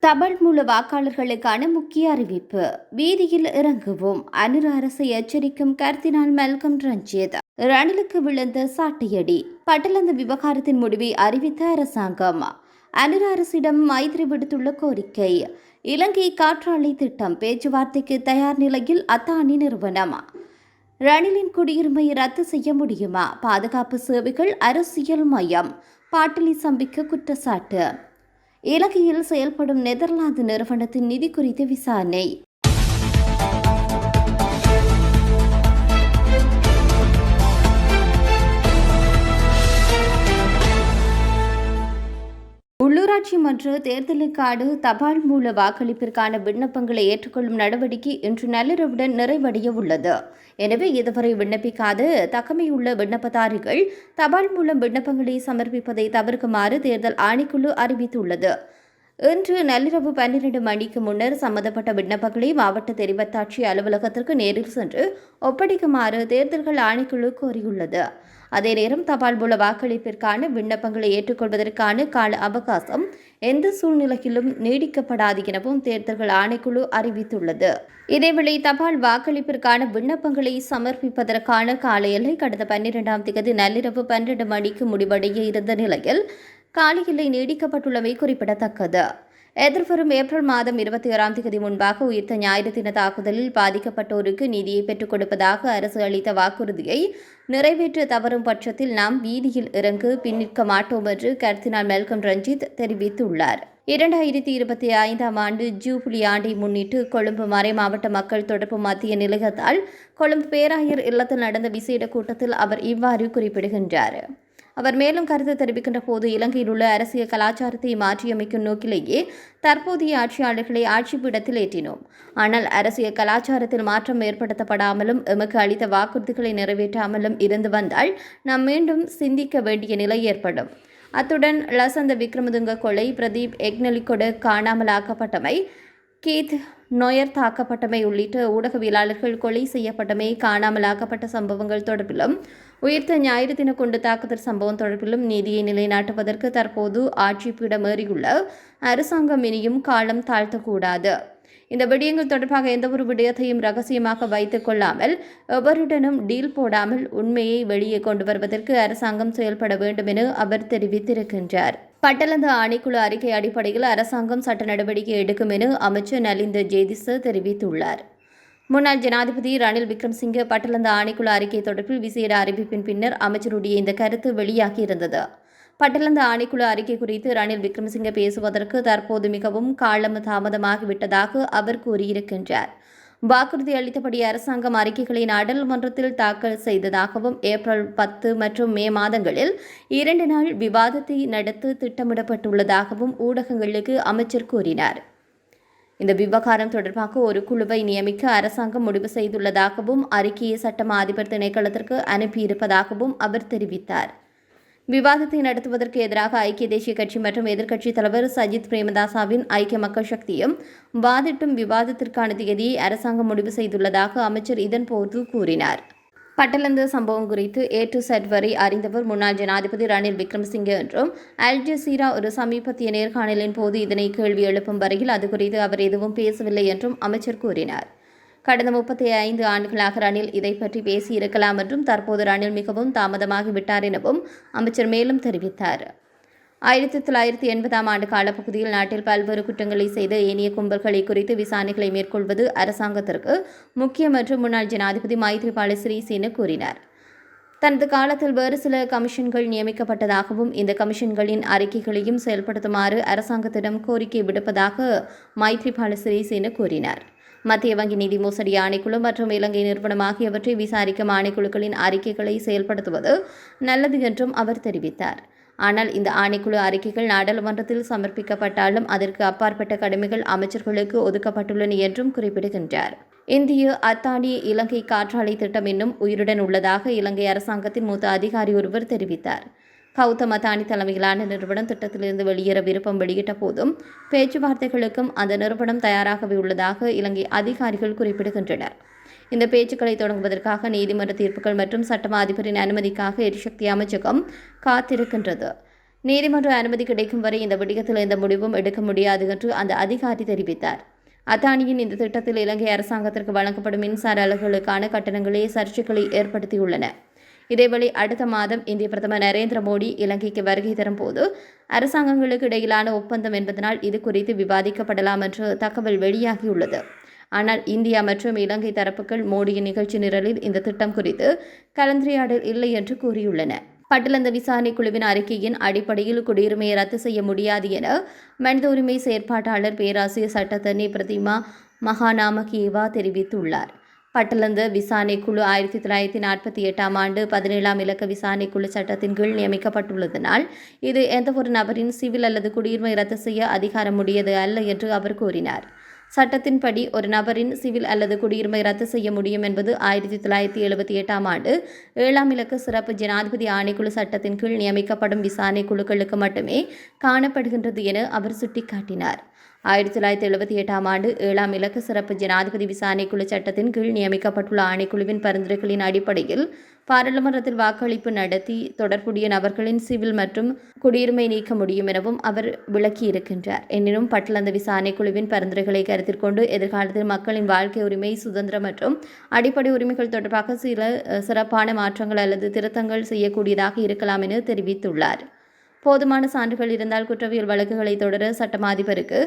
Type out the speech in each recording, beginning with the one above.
தபால் மூல வாக்காளர்களுக்கான முக்கிய அறிவிப்பு. வீதியில் இறங்குவோம். அனுர அரசை எச்சரிக்கும் கர்தினால் மெல்கம் ரஞ்சித். ரணிலுக்கு விழுந்த சாட்டையடி. பட்டலந்த விவகாரத்தின் முடிவை அறிவித்த அரசாங்கம். அனுர அரசிடம் மைத்திரி விடுத்துள்ள கோரிக்கை. இலங்கை காற்றாலை திட்டம் பேச்சுவார்த்தைக்கு தயார் நிலையில் அத்தானி நிறுவனம். ரணிலின் குடியுரிமை ரத்து செய்ய முடியுமா? பாதுகாப்பு சேவைகள் அரசியல் மையம். பாட்டிலி சம்பிக்க குற்றச்சாட்டு. இலங்கையில் செயல்படும் நெதர்லாந்து நிறுவனத்தின் நிதி குறித்த விசாரணை. உள்ளூராட்சி மன்ற தேர்தலுக்கான தபால் மூல வாக்களிப்பிற்கான விண்ணப்பங்களை ஏற்றுக்கொள்ளும் நடவடிக்கை இன்று நள்ளிரவுடன் நிறைவடைய உள்ளது. எனவே இதுவரை விண்ணப்பிக்காத தகமையுள்ள விண்ணப்பதாரிகள் தபால் மூலம் விண்ணப்பங்களை சமர்ப்பிப்பதை தவிர்க்குமாறு தேர்தல் ஆணைக்குழு அறிவித்துள்ளது. இன்று நள்ளிரவு பன்னிரண்டு மணிக்கு முன்னர் சம்பந்தப்பட்ட விண்ணப்பங்களை மாவட்ட தெரிவத்தாட்சி அலுவலகத்திற்கு நேரில் சென்று ஒப்படைக்குமாறு தேர்தல்கள் ஆணைக்குழு கோரியுள்ளது. அதே நேரம் தபால் மூல வாக்களிப்பிற்கான விண்ணப்பங்களை ஏற்றுக்கொள்வதற்கான கால அவகாசம் எந்த சூழ்நிலையிலும் நீடிக்கப்படாது எனவும் தேர்தல்கள் ஆணைக்குழு அறிவித்துள்ளது. இதேவேளை தபால் வாக்களிப்பிற்கான விண்ணப்பங்களை சமர்ப்பிப்பதற்கான கால எல்லை கடந்த பன்னிரெண்டாம் தேதி நள்ளிரவு பன்னிரண்டு மணிக்கு முடிவடைய இருந்த நிலையில் கால நீடிக்கப்பட்டுள்ளமை குறிப்பிடத்தக்கது. எதிர்வரும் ஏப்ரல் மாதம் இருபத்தி ஆறாம் தேதி முன்பாக உயிர்த்த ஞாயிறு தின தாக்குதலில் பாதிக்கப்பட்டோருக்கு நிதியை பெற்றுக் கொடுப்பதாக அரசு அளித்த வாக்குறுதியை நிறைவேற்ற தவறும் பட்சத்தில் நாம் வீதியில் இறங்கு பின்னிற்க மாட்டோம் என்று கர்த்தினால் மெல்கம் ரஞ்சித் தெரிவித்துள்ளார். இரண்டாயிரத்தி இருபத்தி ஐந்தாம் ஆண்டு ஜூபிலி ஆண்டை முன்னிட்டு கொழும்பு மறை மாவட்ட மக்கள் தொடர்பு மத்திய நிலையத்தால் கொழும்பு பேராயர் இல்லத்தில் நடந்த விசேட கூட்டத்தில் அவர் இவ்வாறு குறிப்பிடுகின்றார். அவர் மேலும் கருத்து தெரிவிக்கின்ற போது இலங்கையில் உள்ள அரசியல் கலாச்சாரத்தை மாற்றியமைக்கும் நோக்கிலேயே தற்போதைய ஆட்சியாளர்களை ஆட்சி பீடத்தில் ஏற்றினோம். ஆனால் அரசியல் கலாச்சாரத்தில் மாற்றம் ஏற்படுத்தப்படாமலும் எமக்கு அளித்த வாக்குறுதிகளை நிறைவேற்றாமலும் இருந்து வந்தால் நாம் மீண்டும் சிந்திக்க வேண்டிய நிலை ஏற்படும். அத்துடன் லசந்த விக்ரமதுங்க கொலை பிரதீப் எக்னலிகொடு காணாமலாக்கப்பட்டமை கீத் நொயர் தாக்கப்பட்டமை உள்ளிட்ட ஊடகவியலாளர்கள் கொலை செய்யப்பட்டமை காணாமலாக்கப்பட்ட சம்பவங்கள் தொடர்பிலும் உயிர்த்த ஞாயிறு தின கொண்டு தாக்குதல் சம்பவம் தொடர்பிலும் நீதியை நிலைநாட்டுவதற்கு தற்போது ஆட்சி பீடமேறியுள்ள அரசாங்கம் இனியும் காலம் தாழ்த்தக்கூடாது. இந்த விடயங்கள் தொடர்பாக எந்தவொரு விடயத்தையும் ரகசியமாக வைத்துக் கொள்ளாமல் எவருடனும் டீல் போடாமல் உண்மையை வெளியே கொண்டு வருவதற்கு அரசாங்கம் செயல்பட வேண்டும் என அவர் தெரிவித்திருக்கின்றார். பட்டளந்த ஆணைக்குழு அறிக்கை அடிப்படையில் அரசாங்கம் சட்ட நடவடிக்கை எடுக்கும் என அமைச்சர் நலிந்த ஜேதிச தெரிவித்துள்ளார். முன்னாள் ஜனாதிபதி ரணில் விக்ரம்சிங்கே பட்டளந்த ஆணைக்குழு அறிக்கை தொடர்பில் விசேட அறிவிப்பின் பின்னர் அமைச்சருடைய இந்த கருத்து வெளியாகியிருந்தது. பட்டளந்த ஆணைக்குழு அறிக்கை குறித்து ரணில் விக்ரமசிங்கே பேசுவதற்கு தற்போது மிகவும் காலம் தாமதமாகிவிட்டதாக அவர் கூறியிருக்கின்றார். வாக்குறுதி அளித்தபடி அரசாங்கம் அறிக்கைகளை நாடாளுமன்றத்தில் தாக்கல் செய்ததாகவும் ஏப்ரல் பத்து மற்றும் மே மாதங்களில் இரண்டு நாள் விவாதத்தை நடத்த திட்டமிடப்பட்டுள்ளதாகவும் ஊடகங்களுக்கு அமைச்சர் கூறினார். இந்த விவகாரம் தொடர்பாக ஒரு குழுவை நியமிக்க அரசாங்கம் முடிவு செய்துள்ளதாகவும் அறிக்கையை சட்டமா அதிபர் திணைக்களத்திற்கு அனுப்பியிருப்பதாகவும் அவர் தெரிவித்தார். விவாதத்தை நடத்துவதற்கு எதிராக ஐக்கிய தேசிய கட்சி மற்றும் எதிர்க்கட்சித் தலைவர் சஜித் பிரேமதாசாவின் ஐக்கிய மக்கள் சக்தியும் வாதிட்டும் விவாதத்திற்கான தேதியை அரசாங்கம் முடிவு செய்துள்ளதாக அமைச்சர் இதன்போது கூறினார். பட்டலந்து சம்பவம் குறித்து ஏ டு செட் வரை அறிந்தவர் முன்னாள் ஜனாதிபதி ரணில் விக்ரமசிங்கே என்றும் அல் ஜசீரா ஒரு சமீபத்திய நேர்காணலின் போது இதனை கேள்வி எழுப்பும் வரையில் அது குறித்து அவர் எதுவும் பேசவில்லை என்றும் அமைச்சர் கூறினார். கடந்த முப்பத்தி ஐந்து ஆண்டுகளாக ரணில் இதை பற்றி பேசியிருக்கலாம் என்றும் தற்போது ரணில் மிகவும் தாமதமாகிவிட்டார் எனவும் அமைச்சர் மேலும் தெரிவித்தார். ஆயிரத்தி தொள்ளாயிரத்தி எண்பதாம் ஆண்டு காலப்பகுதியில் நாட்டில் பல்வேறு குற்றங்களை செய்த ஏனைய கும்பல்களை குறித்து விசாரணைகளை மேற்கொள்வது அரசாங்கத்திற்கு முக்கியம் என்று முன்னாள் ஜனாதிபதி மைத்ரிபால சிறிசேன கூறினார். தனது காலத்தில் வேறு சில கமிஷன்கள் நியமிக்கப்பட்டதாகவும் இந்த கமிஷன்களின் அறிக்கைகளையும் செயல்படுத்துமாறு அரசாங்கத்திடம் கோரிக்கை விடுப்பதாக மைத்ரிபால சிறிசேன கூறினார். மத்திய வங்கி நிதி மோசடி ஆணைக்குழு மற்றும் இலங்கை நிறுவனம் ஆகியவற்றை விசாரிக்கும் ஆணைக்குழுக்களின் அறிக்கைகளை செயல்படுத்துவது நல்லது என்றும் அவர் தெரிவித்தார். ஆனால் இந்த ஆணைக்குழு அறிக்கைகள் நாடாளுமன்றத்தில் சமர்ப்பிக்கப்பட்டாலும் அதற்கு அப்பாற்பட்ட கடமைகள் அமைச்சர்களுக்கு ஒதுக்கப்பட்டுள்ளன என்றும் குறிப்பிடுகின்றார். இந்திய அத்தானி இலங்கை காற்றாலை திட்டம் இன்னும் உயிருடன் உள்ளதாக இலங்கை அரசாங்கத்தின் மூத்த அதிகாரி ஒருவர் தெரிவித்தார். கௌதம் அதானி தலைமையிலான நிறுவனம் திட்டத்திலிருந்து வெளியேற விருப்பம் வெளியிட்ட போதும் பேச்சுவார்த்தைகளுக்கும் அந்த நிறுவனம் தயாராகவே உள்ளதாக இலங்கை அதிகாரிகள் குறிப்பிடுகின்றனர். இந்த பேச்சுக்களை தொடங்குவதற்காக நீதிமன்ற தீர்ப்புகள் மற்றும் சட்டமா அதிபரின் அனுமதிக்காக எரிசக்தி அமைச்சகம் காத்திருக்கின்றது. நீதிமன்ற அனுமதி கிடைக்கும் வரை இந்த விடயத்தில் எந்த முடிவும் எடுக்க முடியாது என்று அந்த அதிகாரி தெரிவித்தார். அத்தானியின் இந்த திட்டத்தில் இலங்கை அரசாங்கத்திற்கு வழங்கப்படும் மின்சார அலகுகளுக்கான கட்டணங்களே சர்ச்சைகளை ஏற்படுத்தியுள்ளன. இதேவேளை அடுத்த மாதம் இந்திய பிரதமர் நரேந்திர மோடி இலங்கைக்கு வருகை தரும்போது அரசாங்கங்களுக்கு இடையிலான ஒப்பந்தம் என்பதனால் இது குறித்து விவாதிக்கப்படலாம் என்று தகவல் வெளியாகியுள்ளது. ஆனால் இந்தியா மற்றும் இலங்கை தரப்புகள் மோடியின் நிகழ்ச்சி நிரலில் இந்த திட்டம் குறித்து கலந்துரையாடல் இல்லை என்று கூறியுள்ளன. பட்டலந்த விசாரணை குழுவின் அறிக்கையின் அடிப்படையில் குடியுரிமையை ரத்து செய்ய முடியாது என மனித உரிமை செயற்பாட்டாளர் பேராசிரியர் சட்டத்தனி பிரதிமா மகாநாமகேவா தெரிவித்துள்ளார். பட்டலந்த விசாரணை குழு ஆயிரத்தி தொள்ளாயிரத்தி நாற்பத்தி எட்டாம் ஆண்டு பதினேழாம் இலக்க விசாரணை குழு சட்டத்தின் கீழ் நியமிக்கப்பட்டுள்ளதனால் இது எந்தவொரு நபரின் சிவில் அல்லது குடியுரிமை ரத்து செய்ய அதிகாரமுடையது அல்ல என்று அவர் கூறினார். சட்டத்தின்படி ஒரு நபரின் சிவில் அல்லது குடியுரிமை ரத்து செய்ய முடியும் என்பது ஆயிரத்தி தொள்ளாயிரத்தி எழுபத்தி எட்டாம் ஆண்டு ஏழாம் இலக்க சிறப்பு ஜனாதிபதி ஆணைக்குழு சட்டத்தின் கீழ் நியமிக்கப்படும் விசாரணை குழுக்களுக்கு மட்டுமே காணப்படுகின்றது என அவர் சுட்டிக்காட்டினார். ஆயிரத்தி தொள்ளாயிரத்தி எழுபத்தி எட்டாம் ஆண்டு ஏழாம் இலக்க சிறப்பு ஜனாதிபதி விசாரணைக்குழு சட்டத்தின் கீழ் நியமிக்கப்பட்டுள்ள ஆணைக்குழுவின் பரிந்துரைகளின் அடிப்படையில் பாராளுமன்றத்தில் வாக்களிப்பு நடத்தி தொடர்புடைய நபர்களின் சிவில் மற்றும் குடியுரிமை நீக்க முடியும் எனவும் அவர் விளக்கியிருக்கின்றார். எனினும் பட்டலந்த விசாரணை குழுவின் பரிந்துரைகளை கருத்தில் கொண்டு எதிர்காலத்தில் மக்களின் வாழ்க்கை உரிமை சுதந்திரம் மற்றும் அடிப்படை உரிமைகள் தொடர்பாக சில சிறப்பான மாற்றங்கள் அல்லது திருத்தங்கள் செய்யக்கூடியதாக இருக்கலாம் என தெரிவித்துள்ளார். போதுமான சான்றுகள் இருந்தால் குற்றவியல் வழக்குகளை தொடர சட்டமாதிபருக்கு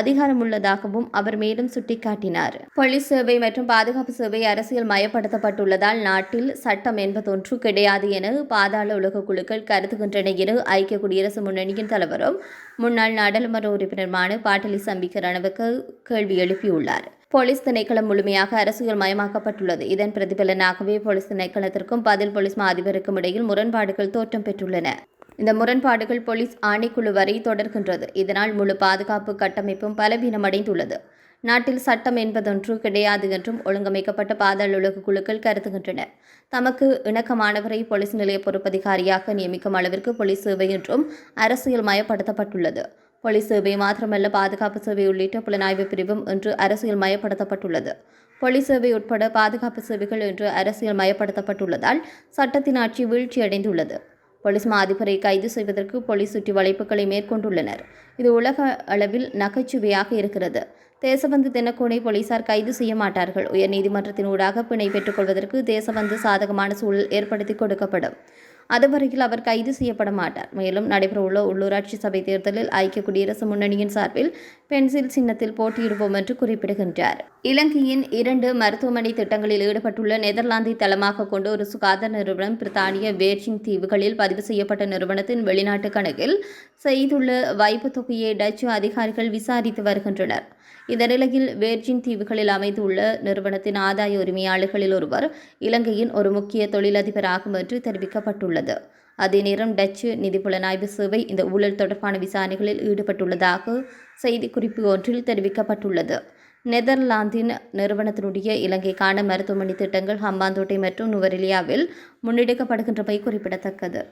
அதிகாரம் உள்ளதாகவும் அவர் மேலும் சுட்டிக்காட்டினார். போலீஸ் சேவை மற்றும் பாதுகாப்பு சேவை அரசியல் மயப்படுத்தப்பட்டுள்ளதால் நாட்டில் சட்டம் என்பதொன்று கிடையாது என பாதாள உலக குழுக்கள் கருதுகின்றன என ஐக்கிய குடியரசு முன்னணியின் தலைவரும் முன்னாள் நாடாளுமன்ற உறுப்பினருமான பாட்டலி சம்பிக்க ரணவுக்கு கேள்வி எழுப்பியுள்ளார். போலீஸ் திணைக்களம் முழுமையாக அரசியல் மயமாக்கப்பட்டுள்ளது. இதன் பிரதிபலனாகவே போலீஸ் திணைக்களத்திற்கும் பதில் போலீஸ் மா அதிபருக்கும் இடையில் முரண்பாடுகள் தோற்றம் பெற்றுள்ளன. இந்த முரண்பாடுகள் போலீஸ் ஆணைக்குழு வரை தொடர்கின்றது. இதனால் முழு பாதுகாப்பு கட்டமைப்பும் பலவீனமடைந்துள்ளது. நாட்டில் சட்டம் என்பதொன்று கிடையாது என்றும் ஒழுங்கமைக்கப்பட்ட பாதாள உலக குழுக்கள் கருதுகின்றன. தமக்கு இணக்கமானவரை போலீஸ் நிலைய பொறுப்பதிகாரியாக நியமிக்கும் அளவிற்கு போலீஸ் சேவை என்றும் அரசியல் மயப்படுத்தப்பட்டுள்ளது. போலீஸ் சேவை மாத்திரமல்ல பாதுகாப்பு சேவை உள்ளிட்ட புலனாய்வு பிரிவும் என்று அரசியல் மயப்படுத்தப்பட்டுள்ளது. போலீஸ் சேவை உட்பட பாதுகாப்பு சேவைகள் என்று அரசியல் மயப்படுத்தப்பட்டுள்ளதால் சட்டத்தின் ஆட்சி வீழ்ச்சியடைந்துள்ளது. போலீஸ் மா அதிபரை கைது செய்வதற்கு போலீஸ் சுற்றி வளைப்புகளை மேற்கொண்டுள்ளனர். இது உலக அளவில் நகைச்சுவையாக இருக்கிறது. தேசபந்து தென்னக்கோனை போலீசார் கைது செய்ய மாட்டார்கள். உயர்நீதிமன்றத்தின் ஊடாக பிணை பெற்றுக்கொள்வதற்கு தேசபந்து சாதகமான சூழல் ஏற்படுத்தி கொடுக்கப்படும். அதுவரையில் அவர் கைது செய்யப்பட மாட்டார். மேலும் நடைபெறவுள்ள உள்ளூராட்சி சபை தேர்தலில் ஐக்கிய குடியரசு முன்னணியின் சார்பில் பென்சில் சின்னத்தில் போட்டியிடுவோம் என்று குறிப்பிடுகின்றார். இலங்கையின் இரண்டு மருத்துவமனை திட்டங்களில் ஈடுபட்டுள்ள நெதர்லாந்தை தளமாக கொண்டு ஒரு சுகாதார நிறுவனம் பிரித்தானிய வேர்ஜிங் தீவுகளில் பதிவு செய்யப்பட்ட நிறுவனத்தின் வெளிநாட்டு கணக்கில் செய்துள்ள வைப்பு தொகையை டச்சு அதிகாரிகள் விசாரித்து வருகின்றனர். இந்த நிலையில் வேர்ஜின் தீவுகளில் அமைந்துள்ள நிறுவனத்தின் ஆதாய உரிமையாளர்களில் ஒருவர் இலங்கையின் ஒரு முக்கிய தொழிலதிபராகும் என்று தெரிவிக்கப்பட்டுள்ளது. அதே நேரம் டச்சு நிதி புலனாய்வு சேவை இந்த ஊழல் தொடர்பான விசாரணைகளில் ஈடுபட்டுள்ளதாக செய்திக்குறிப்பு ஒன்றில் தெரிவிக்கப்பட்டுள்ளது. நெதர்லாந்தின் நிறுவனத்தினுடைய இலங்கைக்கான மருத்துவமனை திட்டங்கள் ஹம்பாந்தோட்டை மற்றும் நுவரெலியாவில் முன்னெடுக்கப்படுகின்றமை குறிப்பிடத்தக்கது.